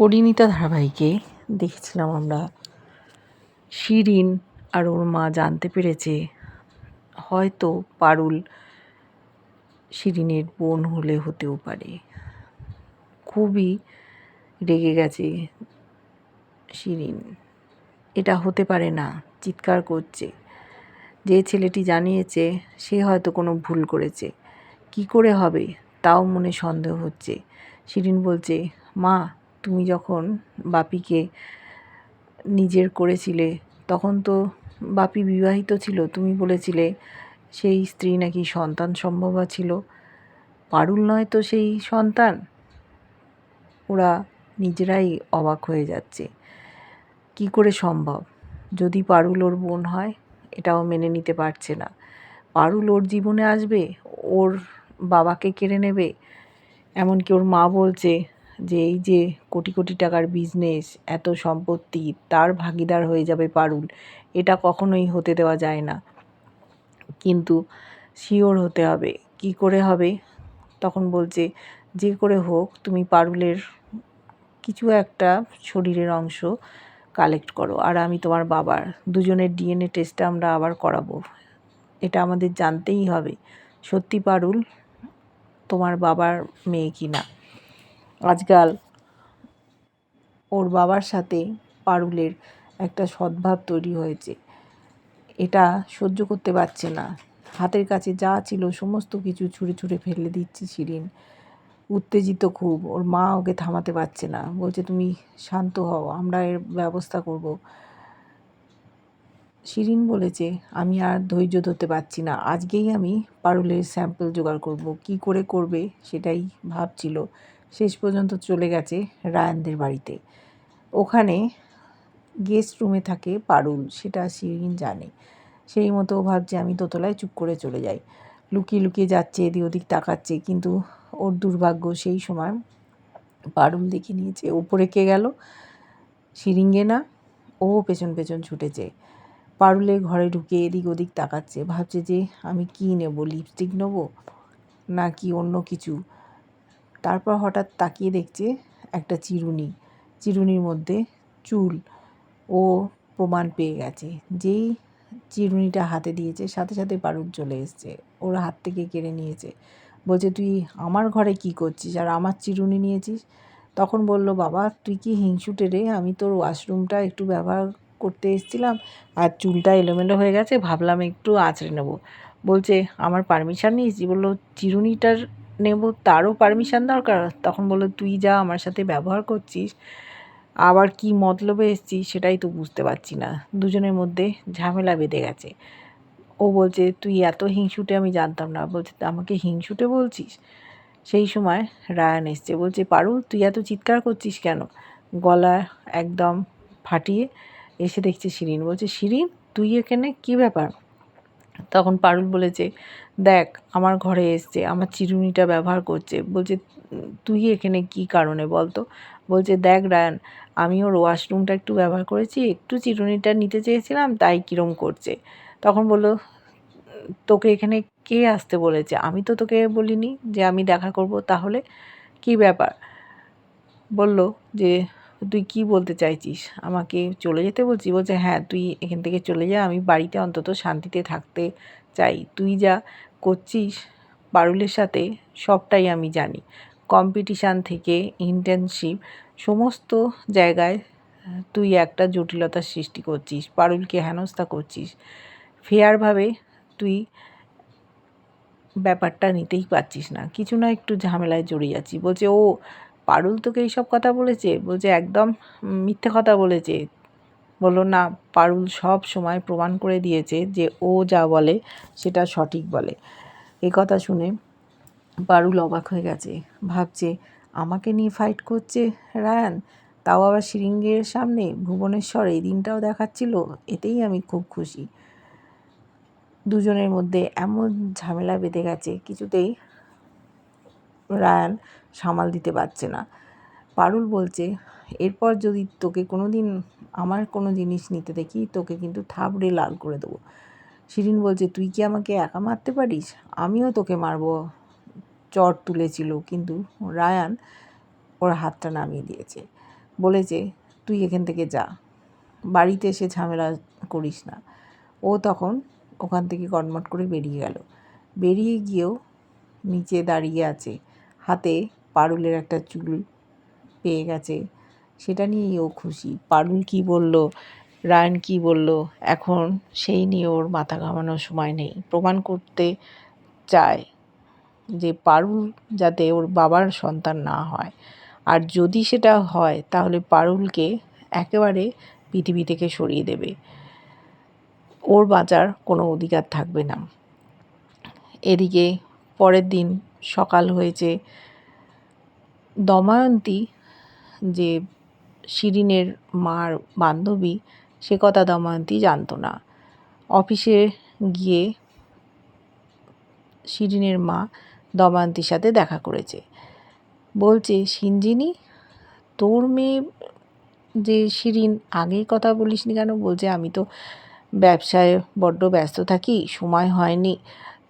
পরিণীতা ধারাবাহিকে দেখেছিলাম আমরা। শিরিন আর ওর মা জানতে পেরেছে, হয়তো পারুল শিরিনের বোন হলে হতেও পারে। খুবই রেগে গেছে শিরিন। এটা হতে পারে না, চিৎকার করছে। যে ছেলেটি জানিয়েছে, সে হয়তো কোনো ভুল করেছে। কি করে হবে? তাও মনে সন্দেহ হচ্ছে। শিরিন বলছে, মা তুমি যখন বাপিকে নিজের করেছিলে, তখন তো বাপি বিবাহিত ছিল। তুমি বলেছিলে, সেই স্ত্রী নাকি সন্তান সম্ভব ছিল। পারুল নয় তো সেই সন্তান? ওরা নিজেরাই অবাক হয়ে যাচ্ছে। কি করে সম্ভব? যদি পারুল ওর বোন হয়, এটাও মেনে নিতে পারছে না। পারুল ওর জীবনে আসবে, ওর বাবাকে কেড়ে নেবে। এমনকি ওর মা বলছে যে এই যে কোটি কোটি টাকার বিজনেস এত সম্পত্তি, তার ভাগিদার হয়ে যাবে পারুল, এটা কখনোই হতে দেওয়া যায় না। কিন্তু শিওর হতে হবে। কি করে হবে? তখন বলছে, যে করে হোক, তুমি পারুলের কিছু একটা শরীরের অংশ কালেক্ট করো, আর আমি তোমার বাবার, দুজনের ডিএনএ টেস্টটা আমরা আবার করাবো। এটা আমাদের জানতেই হবে, সত্যি পারুল তোমার বাবার মেয়ে কি না আজকাল ওর বাবার সাথে পারুলের একটা সদ্ভাব তৈরি হয়েছে। এটা সহ্য করতে পারছে না। হাতের কাছে যা ছিল সমস্ত কিছু ছুঁড়ে ছুঁড়ে ফেলে দিচ্ছে শিরিন। উত্তেজিত খুব। ওর মা ওকে থামাতে পারছে না। বলছে, তুমি শান্ত হও, আমরা এর ব্যবস্থা করব। শিরিন বলেছে, আমি আর ধৈর্য ধরতে পারছি না। আজকেই আমি পারুলের স্যাম্পল জোগাড় করব। কি করে করবে সেটাই ভাবছিল। শেষ পর্যন্ত চলে গেছে রায়ানদের বাড়িতে। ওখানে গেস্ট রুমে থাকে পারুল, সেটা শিরিন জানে। সেই মতো ভাবছে, আমি দোতলায় চুপ করে চলে যাই। লুকিয়ে লুকিয়ে যাচ্ছে, এদিক ওদিক তাকাচ্ছে। কিন্তু ওর দুর্ভাগ্য, সেই সময় পারুল দেখে নিয়েছে, ওপরে কে গেল? শিরিঙ্গে না, ও পেছন পেছন ছুটেছে। পারুলে ঘরে ঢুকে এদিক ওদিক তাকাচ্ছে, ভাবছে যে, আমি কি নেব লিপস্টিক নেব না কি অন্য কিছু? তারপর হঠাৎ তাকিয়ে দেখছে একটা চিরুনি। চিরুনির মধ্যে চুল ও প্রমাণ পেয়ে গেছে। যেই চিরুনিটা হাতে দিয়েছে, সাথে সাথে পারুল চলে এসছে। ওর হাত থেকে কেড়ে নিয়েছে। বলছে, তুই আমার ঘরে কি করছিস? আর আমার চিরুনি নিয়েছিস? তখন বলল, বাবা, তুই কি হিংসুটে রে? আমি তোর ওয়াশরুমটা একটু ব্যবহার করতে এসেছিলাম, আর চুলটা এলোমেলো হয়ে গেছে, ভাবলাম একটু আঁচড়ে নেব। বলছে, আমার পারমিশন নিয়েছি? বলল, চিরুনিটার নেব, তারও পারমিশন দরকার। তখন বলল, তুই যা, আমার সাথে ব্যবহার করছিস। আবার কি মতলবে এসছিস সেটাই তো বুঝতে পারছি না। দুজনের মধ্যে ঝামেলা বেঁধে গেছে। ও বলছে, তুই এত হিংসুটে আমি জানতাম না। বলছে, আমাকে হিংসুটে বলছিস? সেই সময় রায়ান এসছে। বলছে, পারুল, তুই এত চিৎকার করছিস কেন? গলা একদম ফাটিয়ে এসে দেখছে শিরিন। বলছে, শিরিন, তুই এখানে কী ব্যাপার? তখন পারুল বলেছে দেখ, আমার ঘরে এসছে, আমার চিরুনিটা ব্যবহার করছে। বলছে, তুই এখানে কি কারণে বলতো? বলছে, দেখ রায়ান, আমি ওর ওয়াশরুমটা একটু ব্যবহার করেছি, একটু চিরুনিটা নিতে চেয়েছিলাম, তাই কীরম করছে? তখন বলল, তোকে এখানে কে আসতে বলেছে? আমি তো তোকে বলিনি যে আমি দেখা করব, তাহলে কি ব্যাপার? বলল যে তুই কি বলতে চাইছিস? আমাকে চলে যেতে বলছি বলছে হ্যাঁ তুই এখান থেকে চলে যা, আমি বাড়িতে অন্তত শান্তিতে থাকতে চাই। তুই যা করছিস পারুলের সাথে, সবটাই আমি জানি। কম্পিটিশান থেকে ইন্টার্নশিপ, সমস্ত জায়গায় তুই একটা জটিলতার সৃষ্টি করছিস পারুলকে হেনস্থা করছিস। ফেয়ারভাবে তুই ব্যাপারটা নিতেই পারছিস না। কিছু না, একটু ঝামেলায় জড়িয়ে যাচ্ছি বলছে, ও পারুল তোকে এইসব কথা বলেছে? বলছে, একদম মিথ্যে কথা বলেছে। বলল, না, পারুল সব সময় প্রমাণ করে দিয়েছে যে ও যা বলে সেটা সঠিক বলে। এ কথা শুনে পারুল অবাক হয়ে গেছে। ভাবছে, আমাকে নিয়ে ফাইট করছে রায়ান? তাও আবার শিরিঙ্গের সামনে ভুবনেশ্বর এই দিনটাও দেখাচ্ছিল? এতেই আমি খুব খুশি। দুজনের মধ্যে এমন ঝামেলা বেঁধে গেছে, কিছুতেই রায়ান সামাল দিতে পারছে না। পারুল বলছে, এরপর যদি তোকে কোনো দিন আমার কোনো জিনিস নিতে দেখি, তোকে কিন্তু থাবড়ে লাল করে দেবো। শিরিন বলছে, তুই কি আমাকে একা মারতে পারিস? আমিও তোকে মারবো। চট তুলেছিল, কিন্তু রায়ান ওর হাতটা নামিয়ে দিয়েছে। বলেছে, তুই এখান থেকে যা, বাড়িতে এসে ঝামেলা করিস না। ও তখন ওখান থেকে কটমট করে বেরিয়ে গেল। বেরিয়ে গিয়েও নিচে দাঁড়িয়ে আছে হাতে পারুলের একটা চুল পেয়ে গেছে, সেটা নিয়েই ও খুশি। পারুল কি বলল? রায়ন কি বলল? এখন সেই নিয়ে ওর মাথা ঘামানোর সময় নেই। প্রমাণ করতে চায় যে পারুল যাতে ওর বাবার সন্তান না হয়। আর যদি সেটা হয়, তাহলে পারুলকে একেবারে পৃথিবী থেকে সরিয়ে দেবে। ওর বাঁচার কোনো অধিকার থাকবে না। এদিকে পরের দিন সকাল হয়েছে। দময়ন্তী যে শিরিনের মার বান্ধবী, সে কথা দময়ন্তী জানতো না। অফিসে গিয়ে শিরিনের মা দময়ন্তীর সাথে দেখা করেছে। বলছে সিঞ্জিনি তোর মেয়ে যে শিরিন, আগেই কথা বলিসনি কেন? বলছে, আমি তো ব্যবসায় বড্ড ব্যস্ত থাকি, সময় হয়নি।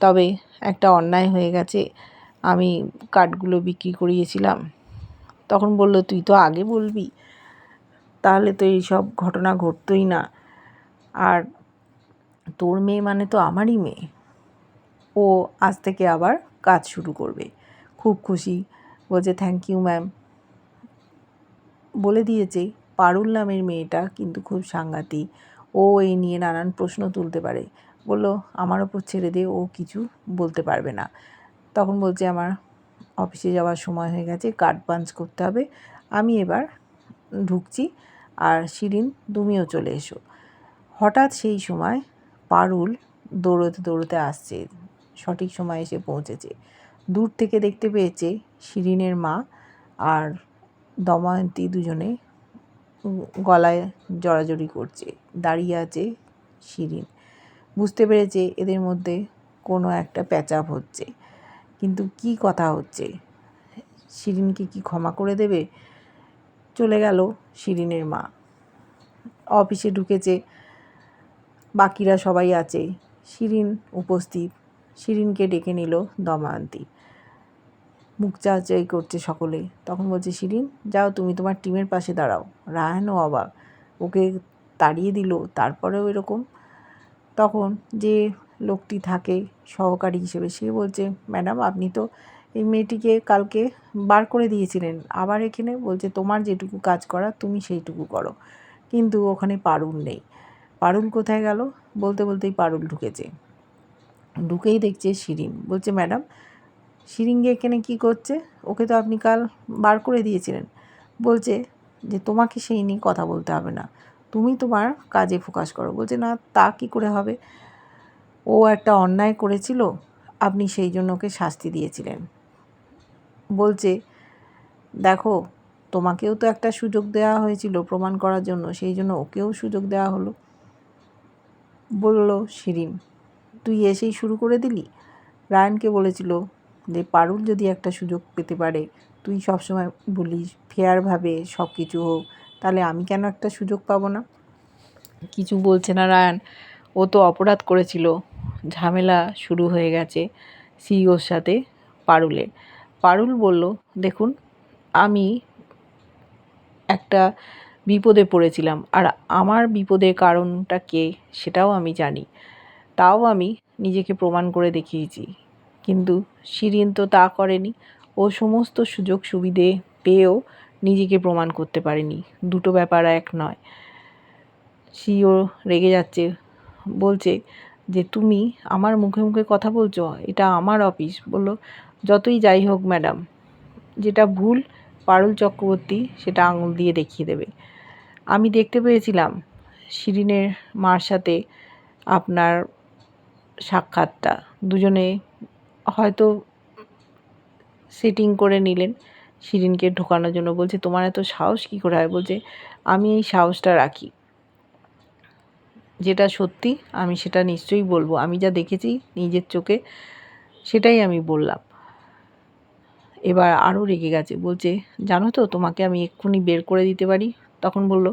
তবে একটা অন্যায় হয়ে গেছে। আমি কাঠগুলো বিক্রি করিয়েছিলাম। তখন বলল, তুই তো আগে বলবি, তাহলে তো এইসব ঘটনা ঘটতোই না। আর তোর মেয়ে মানে তো আমারই মেয়ে। ও আজ থেকে আবার কাজ শুরু করবে। খুব খুশি। বলছে থ্যাংক ইউ ম্যাম বলে দিয়েছে, পারুল নামের মেয়েটা কিন্তু খুব সাংঘাতিক। ও এই নিয়ে নানান প্রশ্ন তুলতে পারে। বলল, আমার ওপর ছেড়ে দিয়ে ও কিছু বলতে পারবে না। তখন বলছে আমার অফিসে যাওয়ার সময় হয়ে গেছে কার্ড পাঞ্চ করতে হবে। আমি এবার ঢুকছি আর শিরিন তুমিও চলে এসো। হঠাৎ সেই সময় পারুল দৌড়তে দৌড়তে আসছে, সঠিক সময় এসে পৌঁছেছে। দূর থেকে দেখতে পেয়েছে শিরিনের মা আর দময়ন্তী দুজনে গলায় জড়াজড়ি করছে, দাঁড়িয়ে আছে শিরিন। বুঝতে পেরেছে এদের মধ্যে কোনো একটা প্যাচাপ হচ্ছে। কিন্তু কি কথা হচ্ছে? শিরিনকে কি ক্ষমা করে দেবে? চলে গেল শিরিনের মা। অফিসে ঢুকেছে, বাকিরা সবাই আছে। শিরিন উপস্থিত। শিরিনকে ডেকে নিল দময়ন্তী মুখ চাচাই করছে সকলে। তখন বলছে, শিরিন, যাও তুমি তোমার টিমের পাশে দাঁড়াও। রায়নও অবাক। ওকে তাড়িয়ে দিল, তারপরেও এরকম? তখন যে লোকটি থাকে সহকারী হিসেবে। সে বলছে, ম্যাডাম, আপনি তো এই মেয়েটিকে কালকে বার করে দিয়েছিলেন। আবার এখানে বলছে, তোমার যেটুকু কাজ করা, তুমি সেইটুকু করো। কিন্তু ওখানে পারুল নেই। পারুল কোথায় গেল? বলতে বলতেই পারুল ঢুকেছে। ঢুকেই দেখছে শিরিন। বলছে, ম্যাডাম শিরিঙ্গে এখানে কি করছে? ওকে তো আপনি কাল বার করে দিয়েছিলেন। বলছে যে, তোমাকে সেই নিয়ে কথা বলতে হবে না। তুমি তোমার কাজে ফোকাস করো। বলছে, না, তা কি করে হবে? ও একটা অন্যায় করেছিল, আপনি সেই জন্য ওকে শাস্তি দিয়েছিলেন। বলছে, দেখো, তোমাকেও তো একটা সুযোগ দেওয়া হয়েছিল প্রমাণ করার জন্য, সেই জন্য ওকেও সুযোগ দেওয়া হলো। বলল, শিরিন, তুই এসেই শুরু করে দিলি? রায়নকে বলেছিল যে, পারুল যদি একটা সুযোগ পেতে পারে, তুই সবসময় বলিস, ফেয়ারভাবে সব কিছু হোক, তাহলে আমি কেন একটা সুযোগ পাবো না? কিছু বলছে না রায়ান। ও তো অপরাধ করেছিল। ঝামেলা শুরু হয়ে গেছে সিইওর সাথে পারুলের। পারুল বলল, দেখুন, আমি একটা বিপদে পড়েছিলাম, আর আমার বিপদের কারণটা কে সেটাও আমি জানি। তাও আমি নিজেকে প্রমাণ করে দেখিয়েছি। কিন্তু শিরিন তো তা করেনি। ও সমস্ত সুযোগ সুবিধে পেয়েও নিজেকে প্রমাণ করতে পারেনি। দুটো ব্যাপার এক নয়। সিও রেগে যাচ্ছে, বলছে যে তুমি আমার মুখে মুখে কথা বলছো, এটা আমার অফিস বলল, যতই যাই হোক ম্যাডাম যেটা ভুল, পারুল চক্রবর্তী সেটা আঙুল দিয়ে দেখিয়ে দেবে। আমি দেখতে পেয়েছিলাম শিরিনের মার সাথে আপনার সাক্ষাৎটা। দুজনে হয়তো সেটিং করে নিলেন। শিরিনকে ঢোকানোর জন্য বলছে, তোমার এত সাহস কী করে হয়? বলছে, আমি এই সাহসটা রাখি। যেটা সত্যি আমি সেটা নিশ্চয়ই বলব। আমি যা দেখেছি নিজের চোখে, সেটাই আমি বললাম। এবার আরও রেগে গেছে, বলছে, জানো তো, তোমাকে আমি এক্ষুনি বের করে দিতে পারি? তখন বলল,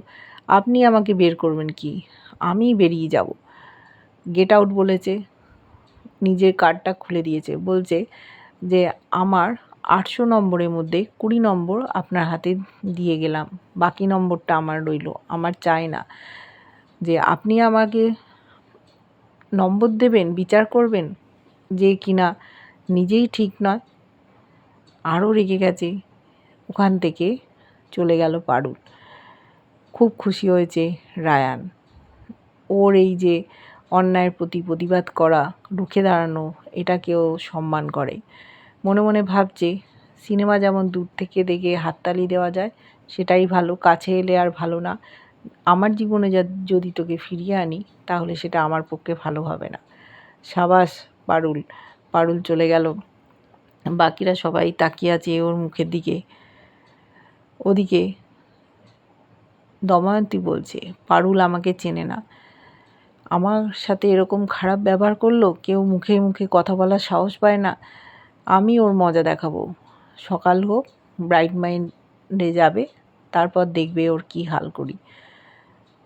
আপনি আমাকে বের করবেন কি? আমি বেরিয়ে যাব। গেট আউট বলেছে, নিজের কার্ডটা খুলে দিয়েছে, বলছে যে, আমার আটশো নম্বরের মধ্যে কুড়ি নম্বর আপনার হাতে দিয়ে গেলাম, বাকি নম্বরটা আমার রইল, আমার চাই না। যে আপনি আমাকে নম্বর দেবেন, বিচার করবেন যে কিনা নিজেই ঠিক নয়, আরও রেগে গেছে, ওখান থেকে চলে গেল পারুল। খুব খুশি হয়েছে রায়ান। ওর এই যে অন্যায়ের প্রতি প্রতিবাদ করা, রুখে দাঁড়ানো এটাকেও সম্মান করে। মনে মনে ভাবছে, সিনেমা যেমন দূর থেকে দেখে হাততালি দেওয়া যায়, সেটাই ভালো, কাছে এলে আর ভালো না। আমার জীবনে যদি তোকে ফিরিয়ে আনি, তাহলে সেটা আমার পক্ষে ভালো হবে না। সাবাস, পারুল। পারুল চলে গেল। বাকিরা সবাই তাকিয়ে আছে ওর মুখের দিকে। ওদিকে দময়ন্তী বলছে, পারুল আমাকে চেনে না। আমার সাথে এরকম খারাপ ব্যবহার করল, কেউ মুখে মুখে কথা বলার সাহস পায় না। আমি ওর মজা দেখাবো। সকাল হোক, ব্রাইট মাইন্ডে যাবে, তারপর দেখবে ওর কি হাল করি।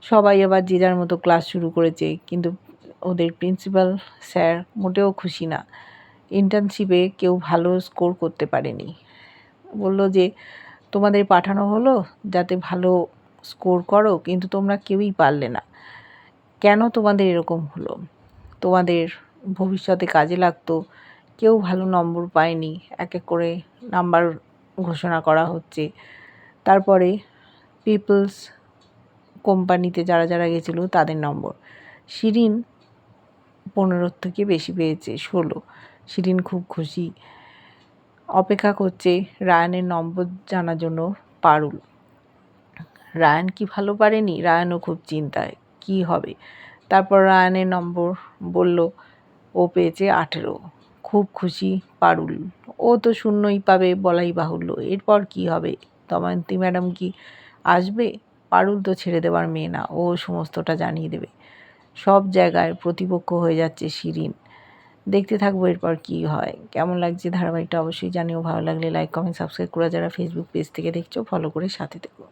সবাই আবার যে যার মতো ক্লাস শুরু করেছে, কিন্তু ওদের প্রিন্সিপাল স্যার মোটেও খুশি না। ইন্টার্নশিপে কেউ ভালো স্কোর করতে পারেনি। বলল যে, তোমাদের পাঠানো হলো যাতে ভালো স্কোর করো, কিন্তু তোমরা কেউই পারলে না। কেন তোমাদের এরকম হলো? তোমাদের ভবিষ্যতে কাজে লাগতো। কেউ ভালো নম্বর পায়নি। এক এক করে নাম্বার ঘোষণা করা হচ্ছে। তারপরে পিপলস কোম্পানিতে যারা যারা গেছিল তাদের নম্বর। শিরিন পনেরোর থেকে বেশি পেয়েছে, ষোলো। শিরিন খুব খুশি। অপেক্ষা করছে রায়ানের নম্বর জানার জন্য পারুল। রায়ান কি ভালো পারেনি? রায়ানও খুব চিন্তায়, কি হবে? তারপর রায়ানের নম্বর বলল, ও পেয়েছে আঠেরো। খুব খুশি পারুল। ও তো শূন্যই পাবে বলাই বাহুল্য। এরপর কি হবে? দময়ন্তী ম্যাডাম কি আসবে? পারুল তো ছেড়ে দেওয়ার মেয়ে না, ও সমস্তটা জানিয়ে দেবে। সব জায়গায় প্রতিপক্ষ হয়ে যাচ্ছে শিরিন। দেখতে থাকব এরপর কি হয়। কেমন লাগছে ধারাবাহিকটা অবশ্যই জানিও। ভালো লাগলে লাইক কমেন্ট সাবস্ক্রাইব করে যারা ফেসবুক পেজ থেকে দেখছ ফলো করে সাথে থেকো।